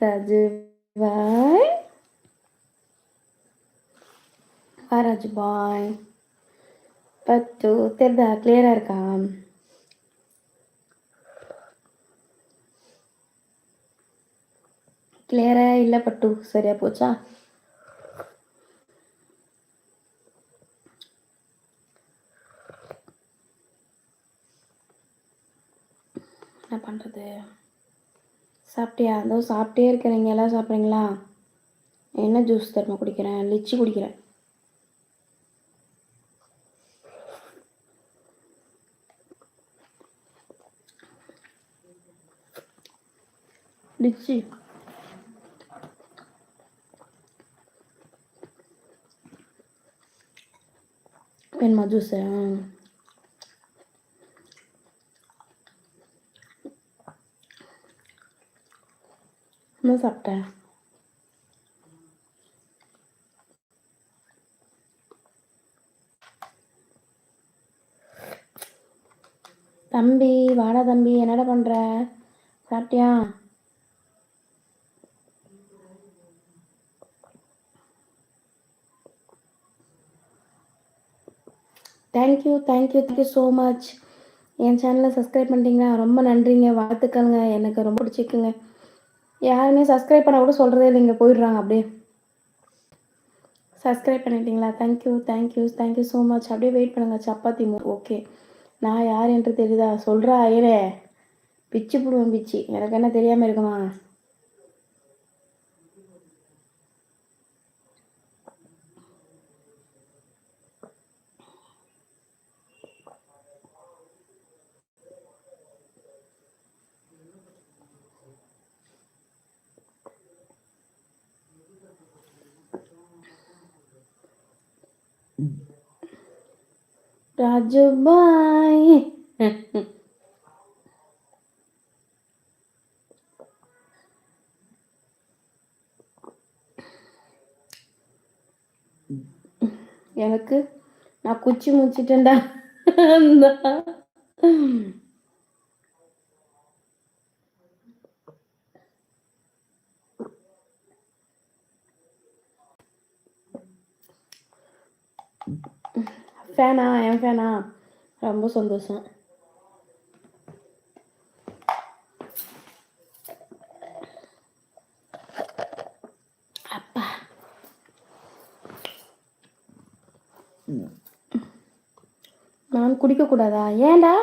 રાજુભાઈ આ பாய் பத்து தெரிதா? கிளியராக இருக்கா? கிளியராக இல்லை பட்டு சரியா போச்சா? என்ன பண்ணுறது சாப்பிட்டியா? அதோ சாப்பிட்டே இருக்கிறீங்க. எல்லாம் சாப்பிட்றீங்களா? என்ன ஜூஸ் தருமா குடிக்கிறேன்? லிச்சி குடிக்கிறேன். லிச்சி. வேணுமா ஜூஸு? என்ன சாப்பிட்டேன் தம்பி வாடா தம்பி என்னடா பண்ற? சாப்பிட்டியா? Thank you thank you thank you so much என் சேனலை சப்ஸ்கிரைப் பண்ணிட்டீங்கன்னா ரொம்ப நன்றிங்க வாழ்த்துக்கள்ங்க. எனக்கு ரொம்ப பிடிச்சிக்குங்க யாருமே சப்ஸ்கிரைப் பண்ண கூட சொல்கிறதே இல்லைங்க போயிடுறாங்க அப்படியே. சப்ஸ்கிரைப் பண்ணிட்டீங்களா? Thank you thank you thank you so much அப்படியே வெயிட் பண்ணுங்கள் சப்பாத்தி மு ஓகே நான் யார் என்று தெரியுதா? சொல்கிறா ஐயரே. பிச்சு போடுவேன் பிச்சு. எனக்கு என்ன தெரியாமல் இருக்குமா? രാജുബായി எனக்கு நான் குச்சி முச்சிட்டேன்டா ஃபேனா என் ஃபேனா ரொம்ப சந்தோஷம். அப்பா. நான் குடிக்கக்கூடாதா? ஏண்டா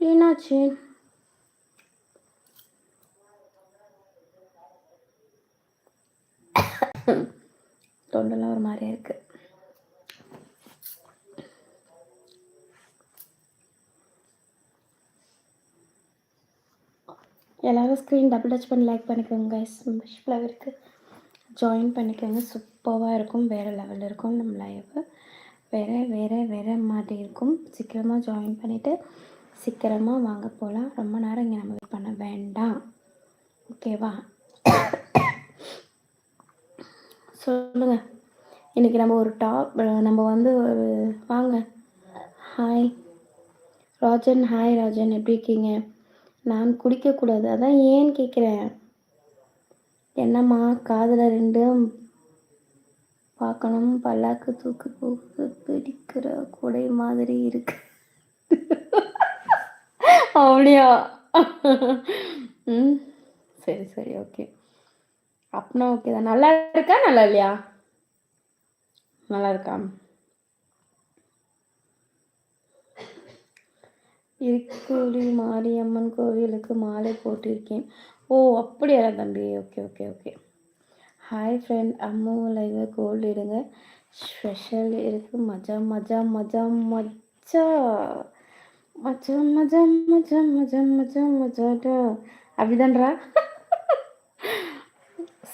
என்னாச்சு? தொண்டெல்லாம் ஒரு மாதிரியா இருக்கு. எல்லாரும் ஸ்க்ரீன் டபுள் டச் பண்ணி லைக் பண்ணிக்கோங்க கைஸ் மெம்பர்ஷிப்பில் இருக்குது ஜாயின் பண்ணிக்கோங்க. சூப்பராக இருக்கும். வேறு லெவலில் இருக்கும் நம்ம லைவு வேறு வேறு வேறு மாதிரி இருக்கும். சீக்கிரமாக ஜாயின் பண்ணிவிட்டு சீக்கிரமாக வாங்க போகலாம் ரொம்ப நேரம் இங்கே நம்ம வெயிட் பண்ண வேண்டாம். ஓகேவா சொல்லுங்கள் இன்றைக்கி நம்ம ஒரு டாப் நம்ம வந்து ஒரு வாங்க. Hi Rajan hi Rajan. எப்படி இருக்கீங்க? நான் குடிக்கக்கூடாது. அதான் ஏன்னு கேட்குறேன் என்னம்மா காதில் ரெண்டும் பார்க்கணும். பல்லாக்கு தூக்கு போக்கு பிடிக்கிற குடை மாதிரி இருக்கு. அப்படியா? ம். சரி சரி. ஓகே. அப்படின்னா ஓகே தான். நல்லா இருக்கா நல்லா இல்லையா? நல்லா இருக்கா? இருக்கோடி மாரியம்மன் கோவிலுக்கு மாலை போட்டிருக்கேன். ஓ அப்படியா தம்பி? Okay okay okay hi friend Ammu live gold இடுங்க special இருக்கு. மஜா மஜா மஜா மஜா. மஜா மஜா மஜா மஜா மஜா மஜாடா. அப்படிதான்றா?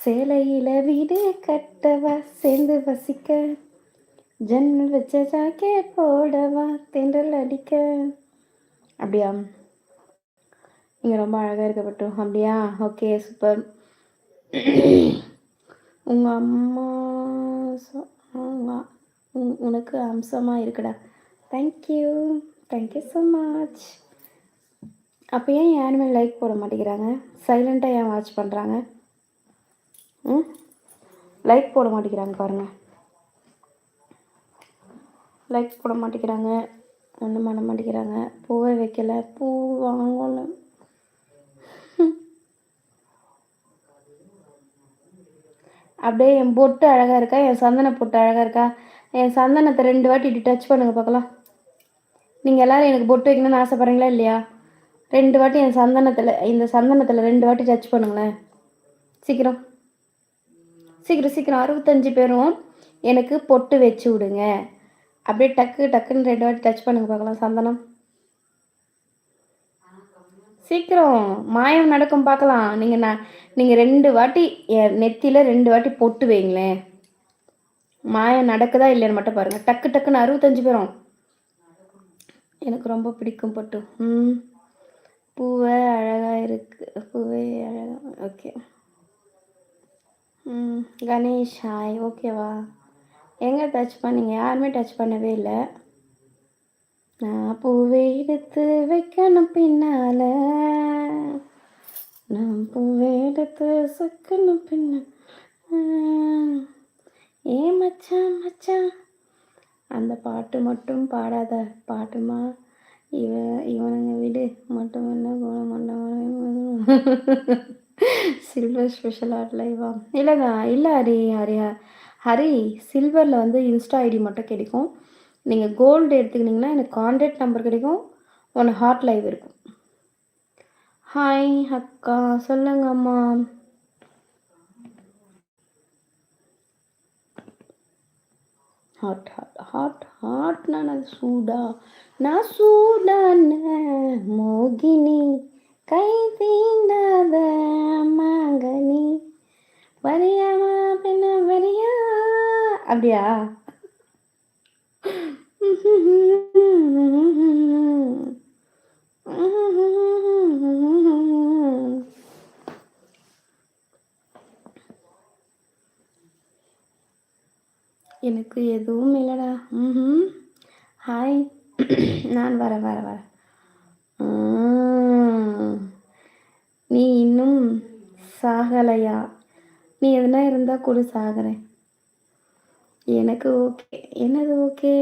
சேலையில வீடு கட்டவா சேர்ந்து வசிக்க. ஜன்னல் வச்ச ஜாக்கெட் போடவா தென்றல் அடிக்க. அப்படியா? நீங்கள் ரொம்ப அழகாக இருக்கப்பட்டோம் அப்படியா? Okay super. உங்கள் அம்மா உனக்கு அம்சமாக இருக்குடா. தேங்க்யூ தேங்க்யூ ஸோ மச் அப்போ ஏன் யாருமே லைக் போட மாட்டேங்கிறாங்க? சைலண்ட்டாக ஏன் வாட்ச் பண்ணுறாங்க ம்? லைக் போட மாட்டேங்கிறாங்க பாருங்கள் லைக் போட மாட்டேங்கிறாங்க. ஒன்றும் பண்ண மாட்டேங்கிறாங்க. பூவை வைக்கலை. பூ வாங்கலை. அப்படியே என் பொட்டு அழகாக இருக்கா? என் சந்தன பொட்டு அழகாக இருக்கா? என் சந்தனத்தை ரெண்டு வாட்டி இப்படி டச் பண்ணுங்கள் பார்க்கலாம். நீங்கள் எல்லோரும் எனக்கு பொட்டு வைக்கணும்னு ஆசைப்பட்றீங்களா இல்லையா? ரெண்டு வாட்டி என் சந்தனத்தில் இந்த சந்தனத்தில் ரெண்டு வாட்டி டச் பண்ணுங்களேன். சீக்கிரம். சீக்கிரம் சீக்கிரம் அறுபத்தஞ்சு பேரும் எனக்கு பொட்டு வச்சு விடுங்க. அப்படியே டக்கு டக்குன்னு ரெண்டு வாட்டி டச் பண்ணுங்க பார்க்கலாம் சந்தனம். சீக்கிரம் மாயம் நடக்கும் பார்க்கலாம். நீங்கள் நான் நீங்கள் ரெண்டு வாட்டி நெத்தியில் ரெண்டு வாட்டி பொட்டு வைங்களேன். மாயம் நடக்குதா இல்லைன்னு மட்டும் பாருங்கள் டக்கு டக்குன்னு அறுபத்தஞ்சு பேரும். எனக்கு ரொம்ப பிடிக்கும் பொட்டு. ம். பூவை அழகாக இருக்குது பூவே அழகாக ஓகே. ம் கணேஷ் ஹாய் ஓகேவா? எங்கே டச் பண்ணீங்க யாருமே டச் பண்ணவே இல்லை. நான் பூவை எடுத்து வைக்கணும் பின்னால. நான் பூவை எடுத்து சக்கணும் பின்ன ஏ மச்சான் மச்சான்? அந்த பாட்டு மட்டும் பாடாத பாட்டுமா? இவ இவனுங்க விடு மட்டும் என்ன குணம் சில்வர் ஸ்பெஷல் ஆர்ட் லைவா இல்லைங்க இல்லை ஹரி ஹரி ஹரி சில்வரில் வந்து இன்ஸ்டா ஐடி மட்டும் கிடைக்கும். நீங்கள் கோல்டு எடுத்துக்கிட்டிங்கன்னா எனக்கு கான்டாக்ட் நம்பர் கிடைக்கும். ஒன்று ஹாட் லைவ் இருக்கும். ஹாய் அக்கா சொல்லுங்க அம்மா. ஹாட் ஹாட் ஹாட் ஹாட்னா நான் சூடா. நான் சூடான மோகினி. கை தீண்டாத மாங்கனி வரியாமா பின்ன வரியா அப்படியா? எனக்கு எதுவும் இல்லைடா. ம் ஹாய் நான் வரேன் வர வரேன் நீ இன்னும் சாகலையா? நீ எதுனா இருந்தால் கூட சாகிறேன். எனக்கு ஓகே. என்னது ஓகே?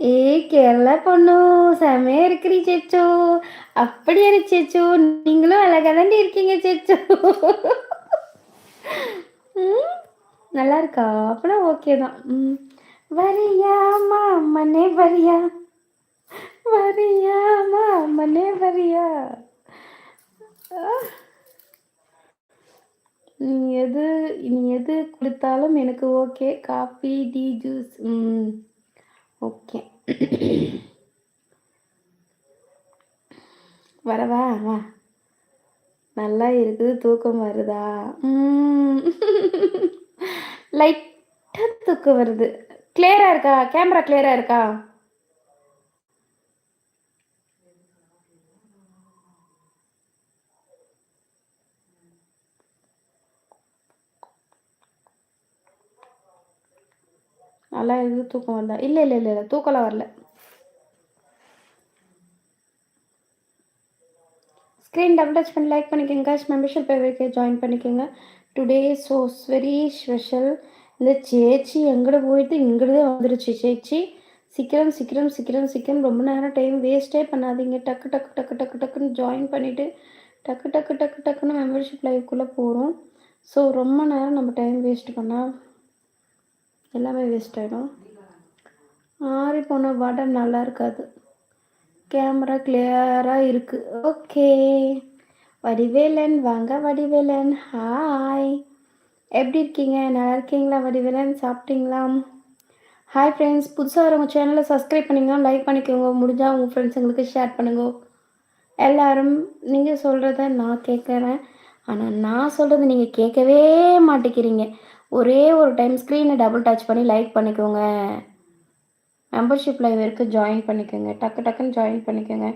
ஏ கேரளா பொண்ணு செமையா இருக்கிறீ சேச்சோ. அப்படியா சேச்சோ. நீங்களும் அழகா தாண்டி இருக்கீங்க சேச்சோ. நல்லா இருக்கா? அப்பனா ஓகே தான். உம் வரியா மாமனே வரியா? வரியா மாமனே வரியா? நீ எது நீ எது கொடுத்தாலும் எனக்கு ஓகே. Coffee tea juice. ம். ஓகே. வரவா வா நல்லா இருக்குது தூக்கம் வருதா? லைட்டாக தூக்கம் வருது. கிளியராக இருக்கா? கேமரா கிளியராக இருக்கா? நல்லா இது தூக்கம் வந்தா இல்லை இல்லை இல்லை இல்லை தூக்கம்லாம் வரல. ஸ்க்ரீன் டபுள் டச் பண்ணி லைக் பண்ணிக்கோங்க. மெம்பர்ஷிப் பேருக்கு ஜாயின் பண்ணிக்கோங்க. டுடே ஸோ வெரி ஸ்பெஷல் இந்த சேச்சி எங்கிட்ட போயிட்டு இங்கிட்டே வந்துருச்சு சேச்சி. சீக்கிரம் சீக்கிரம் சீக்கிரம் சீக்கிரம். ரொம்ப நேரம் டைம் வேஸ்ட்டே பண்ணாதீங்க. டக்கு டக்கு டக்கு டக்கு டக்குன்னு ஜாயின் பண்ணிவிட்டு டக்கு டக்கு டக்கு டக்குன்னு மெம்பர்ஷிப் லைவ்க்குள்ளே போகிறோம் ஸோ ரொம்ப நேரம் நம்ம டைம் வேஸ்ட் பண்ணால் எல்லாமே வேஸ்ட் ஆகிடும் ஆறி போன பாட்டம் நல்லா இருக்காது. கேமரா கிளியராக இருக்குது ஓகே வடிவேலன் வாங்க வடிவேலன். ஹாய் எப்படி இருக்கீங்க? நல்லா இருக்கீங்களா வடிவேலன்? சாப்பிட்டீங்களா? ஹாய் ஃப்ரெண்ட்ஸ் புதுசாக உங்கள் சேனலை சப்ஸ்கிரைப் பண்ணிங்க லைக் பண்ணிக்கோங்க. முடிஞ்சால் உங்கள் ஃப்ரெண்ட்ஸுங்களுக்கு ஷேர் பண்ணுங்க. எல்லாரும் நீங்கள் சொல்கிறத நான் கேட்குறேன் ஆனால் நான் சொல்கிறது நீங்கள் கேட்கவே மாட்டேங்கிறீங்க. ஒரே ஒரு டைம் ஸ்க்ரீனை டபுள் டச் பண்ணி லைக் பண்ணிக்கோங்க. மெம்பர்ஷிப் லைவ் இருக்குது ஜாயின் பண்ணிக்கோங்க. டக்கு டக்குன்னு ஜாயின் பண்ணிக்கோங்க.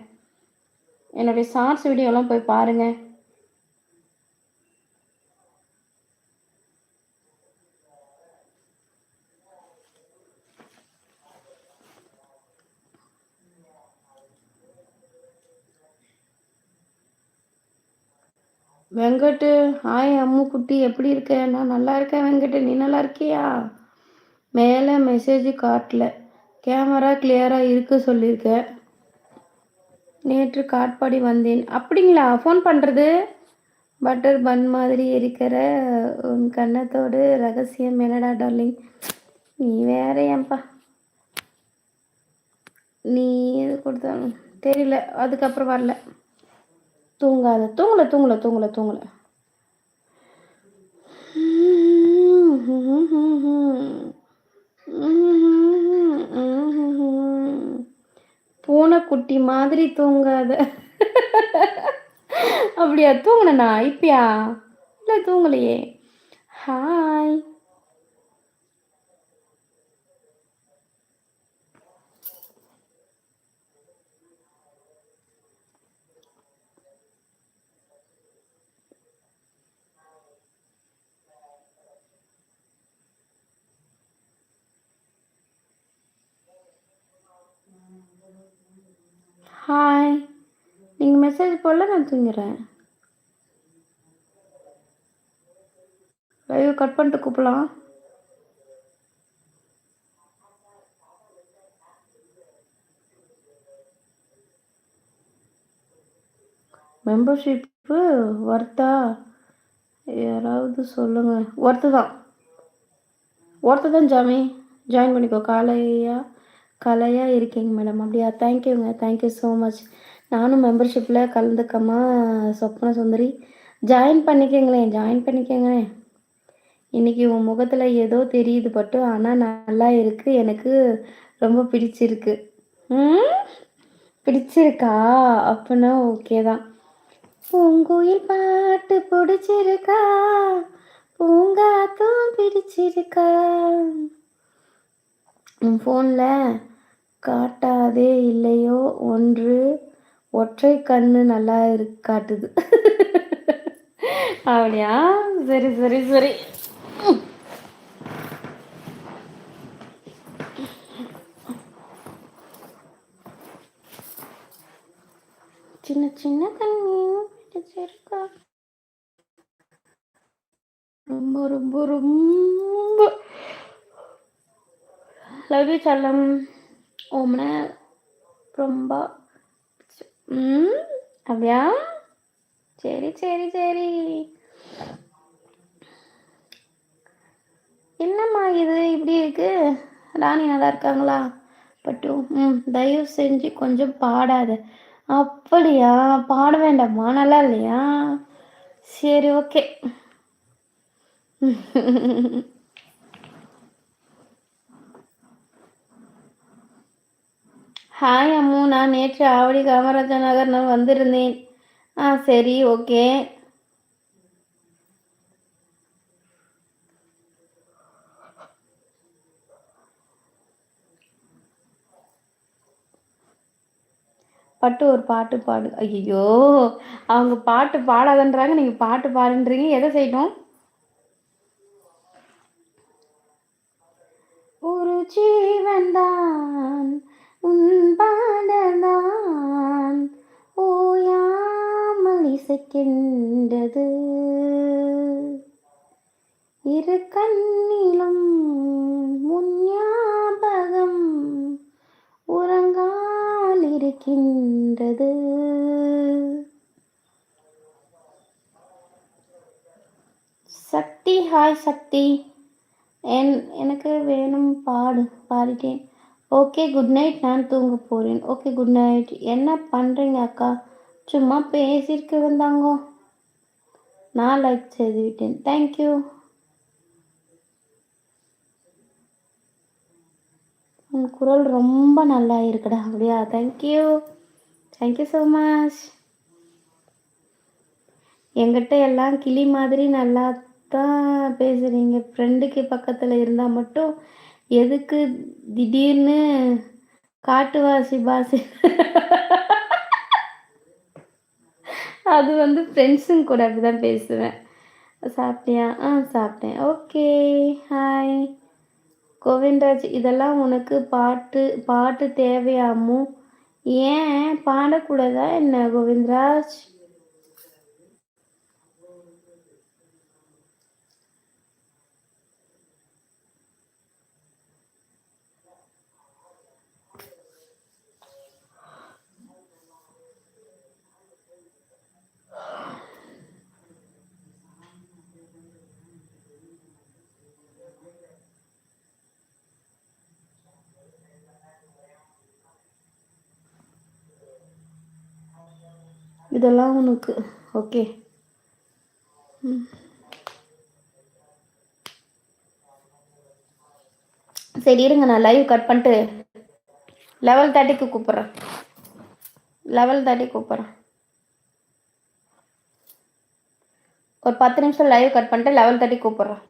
என்னுடைய ஷார்ட்ஸ் வீடியோலாம் போய் பாருங்கள் வெங்கட்டு ஹாய் அம்மு குட்டி எப்படி இருக்க? நான் நல்லா இருக்கேன் வெங்கட்டு. நீ நல்லா இருக்கியா? மேலே மெசேஜ் காட்டல. கேமரா கிளியராக இருக்க சொல்லியிருக்க நேற்று காட்பாடி வந்தேன். அப்படிங்களா? ஃபோன் பண்ணுறது பட்டர் பன் மாதிரி இருக்கிற உன் கன்னத்தோடு ரகசியம் என்னடா டார்லிங் நீ வேற ஏன்பா? நீ எது கொடுத்தாலும். தெரியல. அதுக்கப்புறம் வரல. தூங்காத. தூங்கல தூங்கல தூங்கல தூங்கல. பூனைக்குட்டி மாதிரி தூங்காத. அப்படியா? தூங்கினா இப்பயா? இல்லை தூங்கலையே. ஹாய் ஹாய் நீங்கள் மெசேஜ் போடல நான் தூங்குறேன் லைவ் கட் பண்ணிட்டு கூப்பிடலாம். மெம்பர்ஷிப்பு ஒர்த்தா யாராவது சொல்லுங்கள் ஒர்த்து தான் ஒர்த்து தான் ஜாமி. ஜாயின் பண்ணிக்கோ காலையா? கலையாக இருக்கீங்க மேடம் அப்படியா? தேங்க்யூங்க தேங்க்யூ ஸோ மச் நானும் மெம்பர்ஷிப்பில் கலந்துக்கம்மா சொப்ன சுந்தரி. Join பண்ணிக்கங்களேன் join பண்ணிக்கங்களேன். இன்றைக்கி உன் முகத்தில் ஏதோ தெரியுது பட்டு ஆனால் நல்லா இருக்குது எனக்கு ரொம்ப பிடிச்சிருக்கு. ம் பிடிச்சிருக்கா? அப்படின்னா ஓகே தான். பூங்குயில் பாட்டு பிடிச்சிருக்கா? பூங்காத்தும் பிடிச்சிருக்கா? உன் ஃபோனில் காட்டாதே இல்லையோ? ஒன்று ஒற்றை கண்ணு நல்லா இரு காட்டுது. அப்படியா? சரி சரி சரி. சின்ன சின்ன கண்ணியும் பிடிச்சிருக்கா ரொம்ப ரொம்ப ரொம்ப. லவ் யூ சல்லம் ஓமனை ரொம்ப ம் அப்படியா? சரி சரி சரி. என்னம்மா இது? இப்படி இருக்கு? ராணி நல்லா இருக்காங்களா? பட்டு ம் தயவு செஞ்சு கொஞ்சம் பாடாத. அப்படியா? பாட வேண்டாமா நல்லா இல்லையா? சரி ஓகே. ஹாய் அம்மு. நான் நேற்று ஆவடி காமராஜ நகர் நான் வந்திருந்தேன். ஆ சரி ஓகே. பட்டு ஒரு பாட்டு பாடு. ஐயோ அவங்க பாட்டு பாடாதன்றாங்க. நீங்கள் பாட்டு பாடுன்றீங்க. எதை செய்யணும்? ஒரு ஜீவன் தான் உன் இசைக்கின்றது இரு கண்ணிலும் முன்ஞாபகம் உறங்கால் இருக்கின்றது சக்தி ஹாய் சக்தி. என் எனக்கு வேணும் பாடு பாடிட்டேன். ஓகே குட் நைட் நான் தூங்க போகிறேன் ஓகே குட் நைட் என்ன பண்ணுறீங்க அக்கா? சும்மா பேசியிருக்க வந்தாங்கோ. நான் லைக் செய்து விட்டேன் தேங்க்யூ உன் குரல் ரொம்ப நல்லா இருக்குடா அப்படியா? தேங்க்யூ தேங்க்யூ ஸோ மச் எங்கிட்ட எல்லாம் கிளி மாதிரி நல்லா தான் பேசுகிறீங்க ஃப்ரெண்டுக்கு பக்கத்தில் இருந்தால் மட்டும் எதுக்கு திடீர்னு காட்டுவாசி பாசி? அது வந்து ஃப்ரெண்ட்ஸுங்க கூட அப்படி தான் பேசுவேன். சாப்பிட்டியா? ஆ சாப்பிட்டேன். ஓகே ஹாய் கோவிந்தராஜ் இதெல்லாம் உனக்கு பாட்டு பாட்டு தேவையாமோ? ஏன்? பாடக்கூடாதா என்ன கோவிந்தராஜ்? இதெல்லாம் உனக்கு. ஓகே சரி இருங்க நான் லைவ் கட் பண்ணிட்டு லெவல் தேர்ட்டிக்கு கூப்பிட்றேன். லெவல் தேர்ட்டி கூப்பிட்றேன். ஒரு பத்து நிமிஷம் லைவ் கட் பண்ணிட்டு லெவல் தேர்ட்டி கூப்பிட்றேன்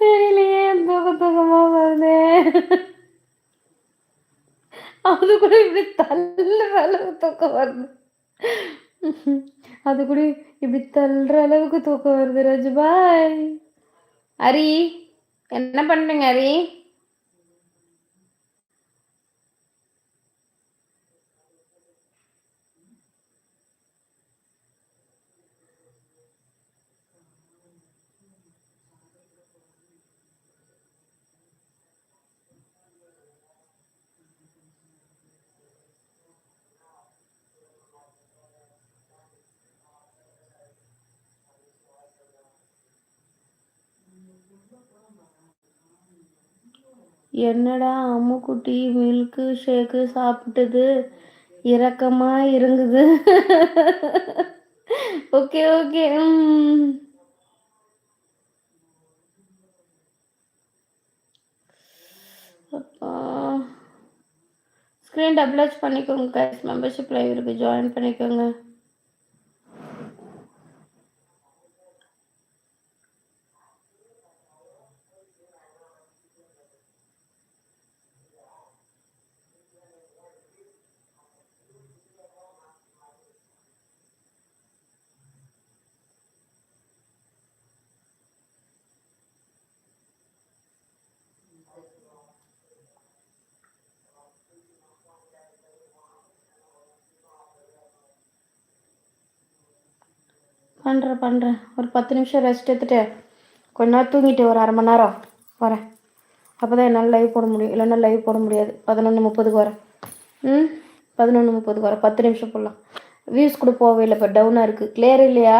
தெரியலையே தூக்க தூக்கமா வருது அது கூட இப்படி தள்ளுற அளவுக்கு தூக்கம் வருது. அது கூட இப்படி தள்ளுற அளவுக்கு தூக்கம் வருது ராஜு. பாய் ஹரி என்ன பண்றீங்க ஹரி என்னடா அம்முக்குட்டி மில்க்கு ஷேக்கு சாப்பிட்டது? இரக்கமா இருங்குது okay okay screen double touch பண்ணிக்கோங்க கைஸ் மெம்பர்ஷிப் லைவ் இருக்கு. ஜாயின் பண்ணிக்கோங்க. பண்ணுறேன் பண்ணுறேன் ஒரு பத்து நிமிஷம் ரெஸ்ட் எடுத்துகிட்டு கொஞ்ச நேரம் தூங்கிட்டு ஒரு அரை மணி நேரம் வரேன். அப்போ தான் என்னால் லைவ் போட முடியும். இல்லைன்னா லைவ் போட முடியாது. பதினொன்று முப்பதுக்கு வரேன். ம்? பதினொன்று முப்பதுக்கு வரேன். பத்து நிமிஷம் போடலாம் வியூஸ் கூட போகவே இல்லை. இப்போ டவுனாக இருக்குது கிளியர் இல்லையா?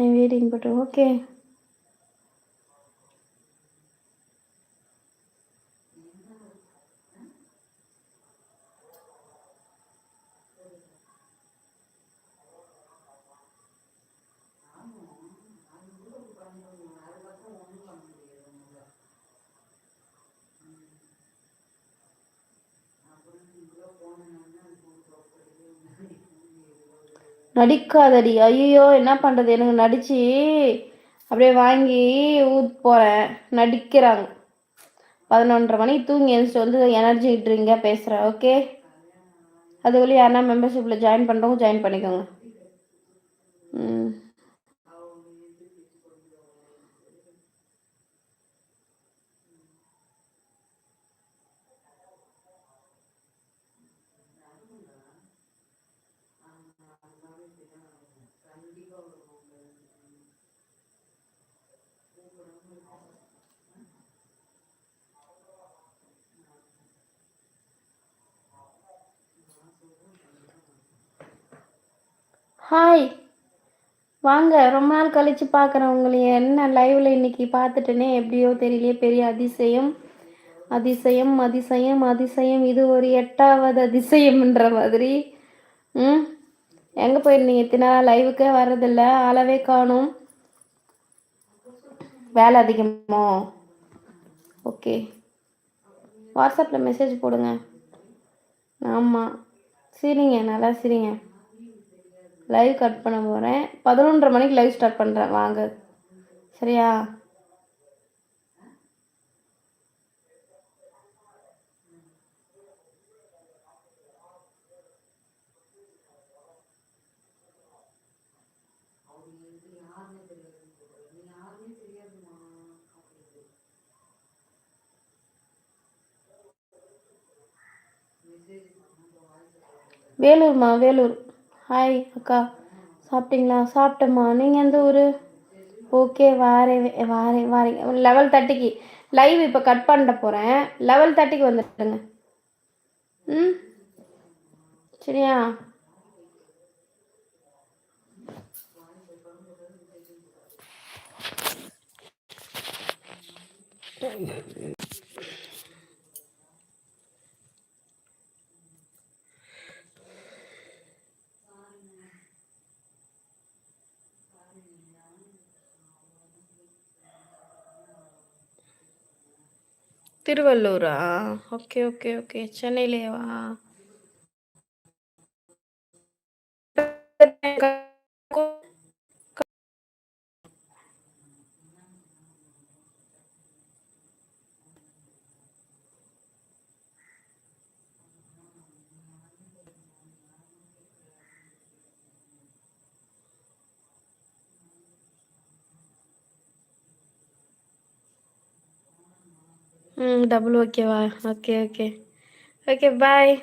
I'm waiting, but okay. நடிக்காதடி. ஐயோ என்ன பண்ணுறது எனக்கு நடித்து அப்படியே வாங்கி ஊத் போகிறேன் நடிக்கிறாங்க. பதினொன்றரை மணிக்கு தூங்கி எழுந்துட்டு வந்து எனர்ஜி ட்ரிங்காக பேசுகிறேன் ஓகே அதுக்குள்ளே யாருன்னா மெம்பர்ஷிப்பில் ஜாயின் பண்ணுறவங்க ஜாயின் பண்ணிக்கோங்க. ம். ஹாய் வாங்க ரொம்ப நாள் கழித்து பார்க்குறேன் உங்களை. என்ன லைவில் இன்னைக்கு பார்த்துட்டேனே? எப்படியோ தெரியலையே பெரிய அதிசயம். அதிசயம் அதிசயம் அதிசயம். இது ஒரு எட்டாவது அதிசயம்ன்ற மாதிரி. ம்? எங்கே போயிருந்தீங்க இத்தனை லைவுக்கே வர்றதில்ல. அளவே காணும். வேலை அதிகமோ? ஓகே வாட்ஸ்அப்பில் மெசேஜ் போடுங்க. ஆமாம் சரிங்க நல்லா சரிங்க. லைவ் கட் பண்ண போகிறேன் பதினொன்றரை மணிக்கு லைவ் ஸ்டார்ட் பண்ணுறேன் வாங்க. சரியா? வேலூர்மா வேலூர். ஹாய் அக்கா. சாப்பிட்டீங்களா? சாப்பிட்டம்மா. நீங்கள் எந்த ஊர்? ஓகே வாரேன். வாரேன் வாரேன். லெவல் தேர்ட்டிக்கு லைவ் இப்போ கட் பண்ண போகிறேன் லெவல் தேர்ட்டிக்கு வந்துடுங்க. ம்? சரியா? திருவள்ளூரா ஓகே ஓகே ஓகே சென்னையிலேவா ம் டபுள் ஓகேவா ஓகே ஓகே ஓகே பாய்